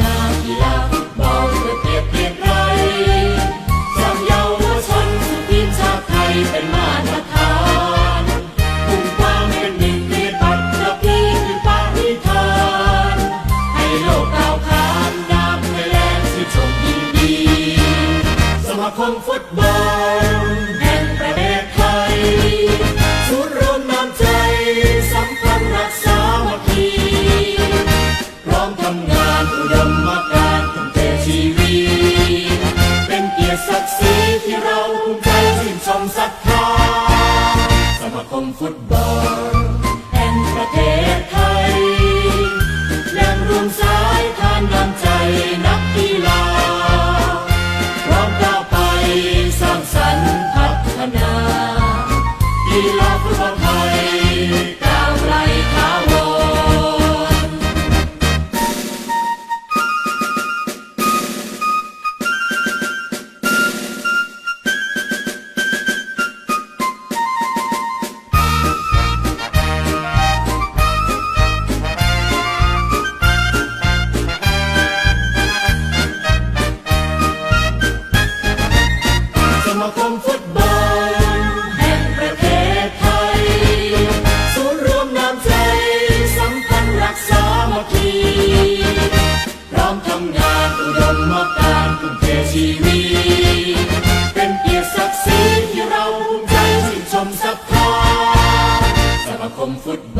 นากีฬาฟุตบอลเพื่อเกียรเกียรไรสร้างเยาวชนทีมชาติไทยเป็นมาตรฐานกลุ่มความเป็นหนึ่งมีปัตตพีคือปฏิทาน ให้โลกก้าวข้านำแลนสื่นชมยิดี สมาคมฟุตบอล ศักดิ์ศรีที่เราภูมิใจชื่นชมศรัทธาสมาคมฟุตบอล football.